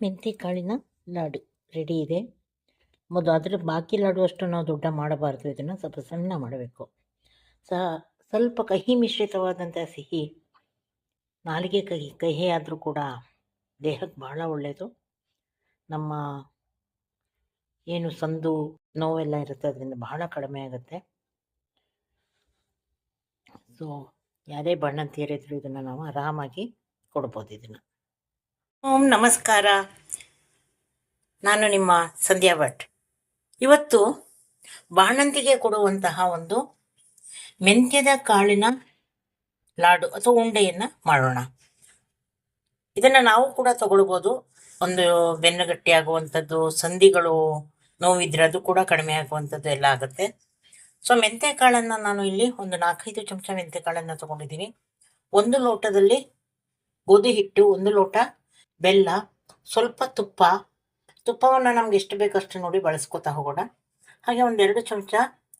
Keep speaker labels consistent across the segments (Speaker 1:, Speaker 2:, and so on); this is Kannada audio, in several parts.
Speaker 1: ಮೆಂತ್ಯ ಕಾಳಿನ ಲಾಡು ರೆಡಿ ಇದೆ. ಮೊದಲು ಅದರ ಬಾಕಿ ಲಾಡು ಅಷ್ಟು ನಾವು ದೊಡ್ಡ ಮಾಡಬಾರ್ದು. ಇದನ್ನು ಸ್ವಲ್ಪ ಸಣ್ಣ ಮಾಡಬೇಕು. ಸಹ ಸ್ವಲ್ಪ ಕಹಿ ಮಿಶ್ರಿತವಾದಂಥ ಸಿಹಿ, ನಾಲಿಗೆ ಕಹಿ ಕಹಿ ಆದರೂ ಕೂಡ ದೇಹಕ್ಕೆ ಬಹಳ ಒಳ್ಳೆಯದು ನಮ್ಮ ಏನು ಸಂದು, ನೋವೆಲ್ಲ ಇರುತ್ತೆ, ಅದರಿಂದ ಬಹಳ ಕಡಿಮೆ ಆಗುತ್ತೆ. ಸೊ ಯಾವುದೇ ತೀರಿದ್ರು ಇದನ್ನು ನಾವು ಆರಾಮಾಗಿ ಕೊಡ್ಬೋದು ಇದನ್ನು. ಓಂ ನಮಸ್ಕಾರ. ನಾನು ನಿಮ್ಮ ಸಂಧ್ಯಾ ಭಟ್. ಇವತ್ತು ಬಾಣಂತಿಗೆ ಕೊಡುವಂತಹ ಒಂದು ಮೆಂತ್ಯದ ಕಾಳಿನ ಲಾಡು ಅಥವಾ ಉಂಡೆಯನ್ನು ಮಾಡೋಣ. ಇದನ್ನು ನಾವು ಕೂಡ ತಗೊಳ್ಬೋದು. ಒಂದು ಬೆನ್ನುಗಟ್ಟಿ ಆಗುವಂಥದ್ದು ಸಂಧಿಗಳು ನೋವಿದ್ರೆ ಅದು ಕೂಡ ಕಡಿಮೆ ಆಗುವಂಥದ್ದು ಎಲ್ಲ ಆಗುತ್ತೆ. ಸೊ ಮೆಂತ್ಯ ಕಾಳನ್ನು ನಾನು ಇಲ್ಲಿ ಒಂದು ನಾಲ್ಕೈದು ಚಮಚ ಮೆಂತ್ಯ ಕಾಳನ್ನು ತಗೊಂಡಿದ್ದೀನಿ. ಒಂದು ಲೋಟದಲ್ಲಿ ಗೋಧಿ ಹಿಟ್ಟು ಒಂದು ಲೋಟ ಬೆಲ್ಲ, ಸ್ವಲ್ಪ ತುಪ್ಪ, ತುಪ್ಪವನ್ನು ನಮ್ಗೆ ಎಷ್ಟು ಬೇಕಷ್ಟು ನೋಡಿ ಬಳಸ್ಕೊತಾ ಹೋಗೋಣ. ಹಾಗೆ ಒಂದೆರಡು ಚಮಚ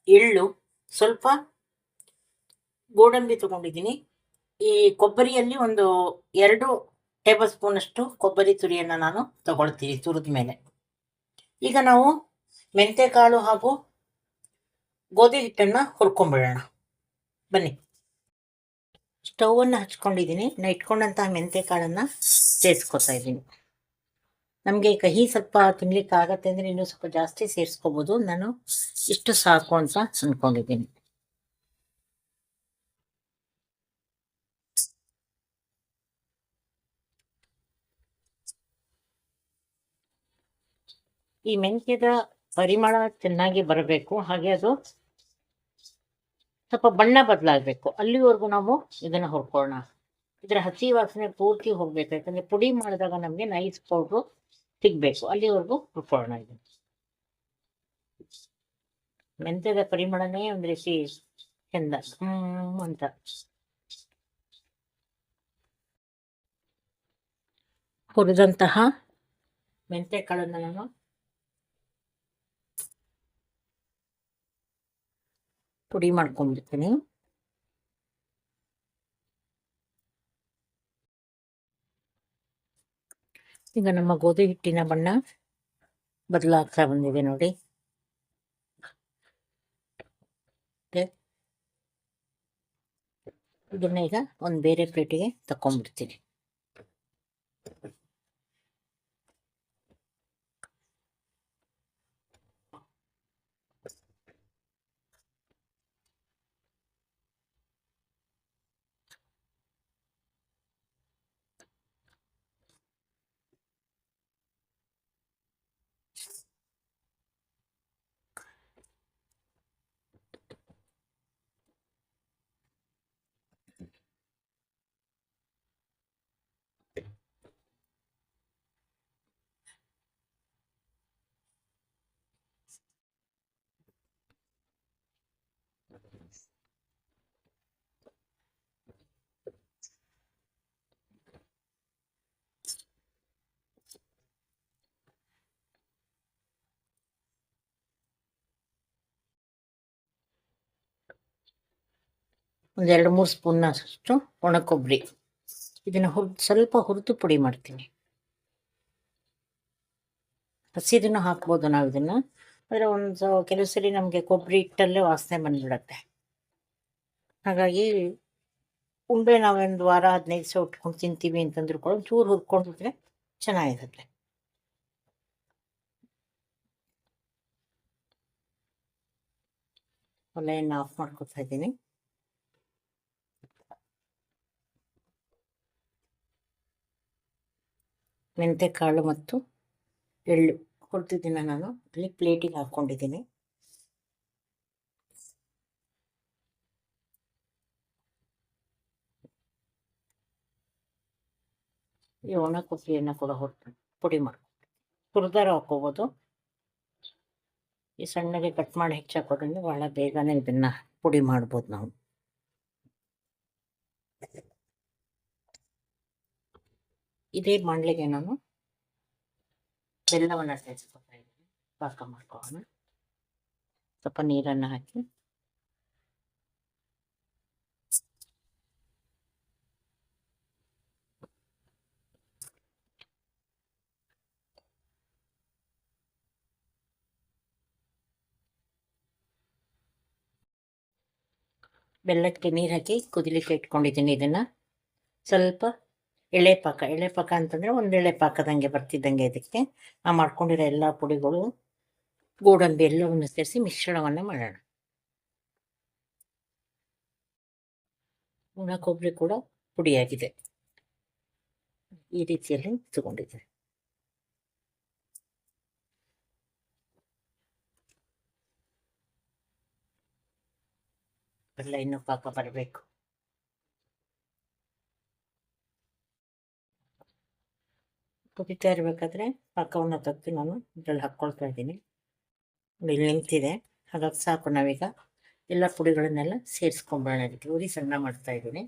Speaker 1: ಎಳ್ಳು, ಸ್ವಲ್ಪ ಗೋಡಂಬಿ ತಗೊಂಡಿದ್ದೀನಿ. ಈ ಕೊಬ್ಬರಿಯಲ್ಲಿ ಒಂದು ಎರಡು ಟೇಬಲ್ ಸ್ಪೂನಷ್ಟು ಕೊಬ್ಬರಿ ತುರಿಯನ್ನು ನಾನು ತಗೊಳ್ತೀನಿ ತುರಿದ ಮೇಲೆ. ಈಗ ನಾವು ಮೆಂತೆಕಾಳು ಹಾಗೂ ಗೋಧಿ ಹಿಟ್ಟನ್ನು ಹುರ್ಕೊಂಬಿಡೋಣ. ಬನ್ನಿ. ಸ್ಟವನ್ನು ಹಚ್ಕೊಂಡಿದ್ದೀನಿ. ನಾ ಮೆಂತೆ ಕಾಳನ್ನ ಸೇರಿಸ್ಕೊತಾ ಇದ್ದೀನಿ. ನಮಗೆ ಕಹಿ ಸ್ವಲ್ಪ ತಿನ್ಲಿಕ್ಕೆ ಆಗತ್ತೆ ಅಂದರೆ ಇನ್ನೂ ಸ್ವಲ್ಪ ಜಾಸ್ತಿ ಸೇರಿಸ್ಕೋಬೋದು. ನಾನು ಇಷ್ಟು ಸಾಕು ಅಂತ ಅಂದ್ಕೊಂಡಿದ್ದೀನಿ. ಈ ಮೆಂತ್ಯದ ಪರಿಮಳ ಚೆನ್ನಾಗಿ ಬರಬೇಕು. ಹಾಗೆ ಅದು ಸ್ವಲ್ಪ ಬಣ್ಣ ಬದಲಾಗಬೇಕು. ಅಲ್ಲಿವರೆಗೂ ನಾವು ಇದನ್ನು ಹುರ್ಕೊಳ್ಳೋಣ. ಇದರ ಹಸಿ ವಾಸನೆ ಪೂರ್ತಿ ಹೋಗ್ಬೇಕು. ಯಾಕಂದ್ರೆ ಪುಡಿ ಮಾಡಿದಾಗ ನಮಗೆ ನೈಸ್ ಪೌಡ್ರು ಸಿಗ್ಬೇಕು. ಅಲ್ಲಿವರೆಗೂ ಹುರ್ಕೊಳ್ಳೋಣ ಇದನ್ನು ಮೆಂತ್ಯದ ಪರಿಮಳನೇ ಒಂದು ರೀತಿ ಚಂದ ಹ್ಮ್, ಅಂತ. ಹುರಿದಂತಹ ಮೆಂತ್ಯ ಕಾಳನ್ನು ನಾನು ಪುಡಿ ಮಾಡ್ಕೊಂಡ್ಬಿಡ್ತೀನಿ. ಈಗ ನಮ್ಮ ಗೋಧಿ ಹಿಟ್ಟಿನ ಬಣ್ಣ ಬದಲಾಗ್ತಾ ಬಂದಿದೆ ನೋಡಿ. ಇದನ್ನ ಈಗ ಒಂದು ಬೇರೆ ಪ್ಲೇಟಿಗೆ ತಕೊಂಡ್ಬಿಡ್ತೀನಿ ಒಂದು ಎರಡು ಮೂರು ಸ್ಪೂನ್ನಷ್ಟು ಒಣ ಕೊಬ್ಬರಿ. ಇದನ್ನು ಹುರ್, ಸ್ವಲ್ಪ ಹುರಿದು ಪುಡಿ ಮಾಡ್ತೀನಿ. ಹಸಿದನ್ನು ಹಾಕ್ಬೋದು ನಾವು ಇದನ್ನು ಆದರೆ ಒಂದು ಕೆಲವು ಸರಿ ನಮಗೆ ಕೊಬ್ಬರಿ ಹಿಟ್ಟಲ್ಲೇ ವಾಸನೆ ಬಂದ್ಬಿಡತ್ತೆ. ಹಾಗಾಗಿ ಉಂಡೆ ನಾವೊಂದು ವಾರ ಹದಿನೈದು ದಿವಸ ಉಟ್ಕೊಂಡು ತಿಂತೀವಿ ಅಂತಂದ್ರು ಕೂಡ ಚೂರು ಹುರ್ಕೊಂಡಿದ್ರೆ ಚೆನ್ನಾಗಿರುತ್ತೆ. ಒಲೆಯನ್ನು ಆಫ್ ಮಾಡ್ಕೊತಾ ಇದ್ದೀನಿ. ಮೆಂತೆಕಾಳು ಮತ್ತು ಎಳ್ಳು ಹುರಿದಿದ್ದೀನಿ ನಾನು. ಅಲ್ಲಿ ಪ್ಲೇಟಿಗೆ ಹಾಕ್ಕೊಂಡಿದ್ದೀನಿ. ಈ ಒಣ ಕೊಬ್ಬರಿಯನ್ನು ಕೂಡ ಹೊಟ್ಟು ಪುಡಿ ಮಾಡ್ಕೊಂಡು ಹುರಿದಾರ ಹಾಕೋಬೋದು. ಈ ಸಣ್ಣಗೆ ಕಟ್ ಮಾಡಿ ಹೆಚ್ಚಾಕೋದ್ರಿಂದ ಭಾಳ ಬೇಗನೆ ಇದನ್ನು ಪುಡಿ ಮಾಡ್ಬೋದು ನಾವು. ಇದೇ ಮಂಡಳಿಗೆ ನಾನು ಬೆಲ್ಲವನ್ನು ಸೇರಿಸ್ಕೊತಾ ಇದ್ದೀನಿ. ಪಾಕ ಮಾಡ್ಕೋಣ ಸ್ವಲ್ಪ ನೀರನ್ನು ಹಾಕಿ. ಬೆಲ್ಲಕ್ಕೆ ನೀರು ಹಾಕಿ ಕುದಿಲಿಕ್ಕೆ ಇಟ್ಕೊಂಡಿದ್ದೀನಿ ಇದನ್ನು. ಸ್ವಲ್ಪ ಎಳೆ ಪಾಕ ಎಳೆ ಪಾಕ ಅಂತಂದರೆ ಒಂದು ಎಳೆ ಪಾಕದಂಗೆ ಬರ್ತಿದ್ದಂಗೆ ಇದಕ್ಕೆ. ಆ ಮಾಡ್ಕೊಂಡಿರೋ ಎಲ್ಲ ಪುಡಿಗಳು, ಗೋಡಂಬಿ ಎಲ್ಲವನ್ನು ಸೇರಿಸಿ ಮಿಶ್ರಣವನ್ನು ಮಾಡೋಣ. ಒಣ ಕೊಬ್ಬರಿ ಕೂಡ ಪುಡಿಯಾಗಿದೆ. ಈ ರೀತಿಯಲ್ಲಿ ತಗೊಂಡಿದೆ ಬೆಲ್ಲ ಇನ್ನೂ ಪಾಕ ಬರಬೇಕು. ಕುದಿತಾ ಇರಬೇಕಾದ್ರೆ ಪಾಕವನ್ನು ತೆಗೆದು ನಾನು ಇದರಲ್ಲಿ ಹಾಕ್ಕೊಳ್ತಾ ಇದ್ದೀನಿ. ಇಲ್ಲಿ ನಿಂತಿದೆ ಹಾಗಾಗಿ ಸಾಕು ನಾವೀಗ. ಎಲ್ಲ ಪುಡಿಗಳನ್ನೆಲ್ಲ ಸೇರಿಸ್ಕೊಂಬೋಣ ಅದಕ್ಕೆ ಉರಿ ಸಣ್ಣ ಮಾಡ್ತಾ ಇದ್ದೀನಿ.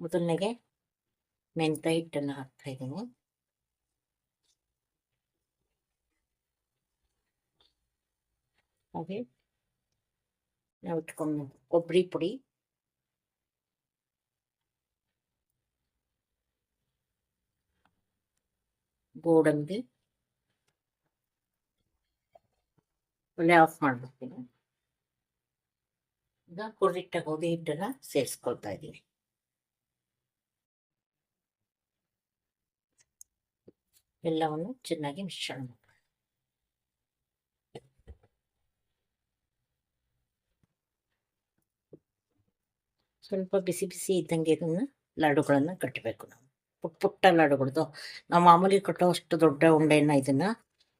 Speaker 1: ಮೊದಲನೆಗೆ ಮೆಂತ ಹಿಟ್ಟನ್ನು ಹಾಕ್ತಾ ಇದ್ದೀನಿ. ಹಾಗೆ ನಾವು ಇಟ್ಕೊಂಡು ಕೊಬ್ಬರಿ ಪುಡಿ. ಗೋಡಂಬಿ. ಒಲೆ ಆಫ್ ಮಾಡ್ಬಿಡ್ತೀನಿ. ಈಗ ಹುರಿಟ್ಟ ಗೋಧಿ ಹಿಟ್ಟನ್ನ ಸೇರಿಸ್ಕೊಳ್ತಾ ಇದ್ದೀನಿ. ಎಲ್ಲವನ್ನು ಚೆನ್ನಾಗಿ ಮಿಶ್ರಣ ಮಾಡಿ ಸ್ವಲ್ಪ ಬಿಸಿ ಬಿಸಿ ಇದ್ದಂಗೆ ಇದನ್ನು ಲಾಡುಗಳನ್ನು ಕಟ್ಟಬೇಕು ನಾವು. ಪುಟ್ಟ ಪುಟ್ಟ ಲಾಡುಗಳದ್ದು ನಾವು ಮಾಮೂಲಿ ಕಟ್ಟೋ ಅಷ್ಟು ದೊಡ್ಡ ಉಂಡೆಯನ್ನು ಇದನ್ನು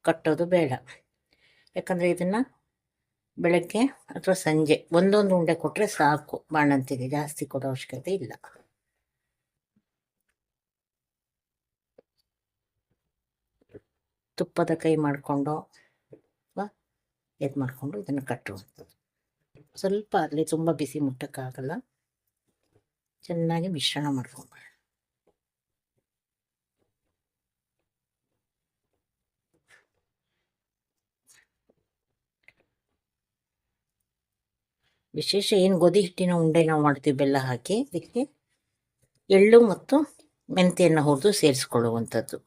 Speaker 1: ಕಟ್ಟೋದು ಬೇಡ. ಯಾಕಂದರೆ ಇದನ್ನು ಬೆಳಗ್ಗೆ ಅಥವಾ ಸಂಜೆ ಒಂದೊಂದು ಉಂಡೆ ಕೊಟ್ಟರೆ ಸಾಕು. ಬಾಣಂತಿಗೆ ಜಾಸ್ತಿ ಕೊಡೋ ಅವಶ್ಯಕತೆ ಇಲ್ಲ. ತುಪ್ಪದ ಕೈ ಮಾಡಿಕೊಂಡು ಅಥವಾ ಇದು ಮಾಡಿಕೊಂಡು ಇದನ್ನು ಕಟ್ಟುವಂಥದ್ದು. ಸ್ವಲ್ಪ ಅಲ್ಲಿ ತುಂಬ ಬಿಸಿ ಮುಟ್ಟಕ್ಕಾಗಲ್ಲ. ಚೆನ್ನಾಗಿ ಮಿಶ್ರಣ ಮಾಡ್ಕೊಂಬೇಡ ವಿಶೇಷ ಏನು ಗೋಧಿ ಹಿಟ್ಟಿನ ಉಂಡೆ ನಾವು ಮಾಡ್ತೀವಿ ಬೆಲ್ಲ ಹಾಕಿ, ಅದಕ್ಕೆ ಎಳ್ಳು ಮತ್ತು ಮೆಂತೆಯನ್ನು ಹುರಿದು ಸೇರಿಸ್ಕೊಳ್ಳುವಂಥದ್ದು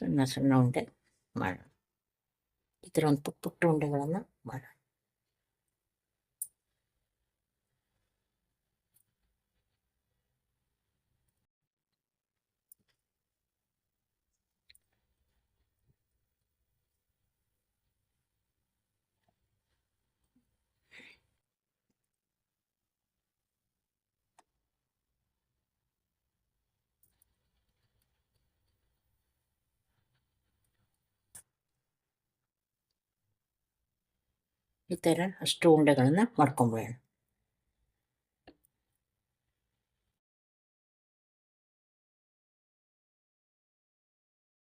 Speaker 1: ಸಣ್ಣ ಸಣ್ಣ ಉಂಡೆ ಮಾಡೋಣ ಈ ಥರ ಒಂದು ಪುಟ್ಟ ಪುಟ್ಟ ಉಂಡೆಗಳನ್ನು ಮಾಡೋಣ ಈ ಥರ ಅಷ್ಟು ಉಂಡೆಗಳನ್ನು ಮಾಡ್ಕೊಂಬಿಡೋಣ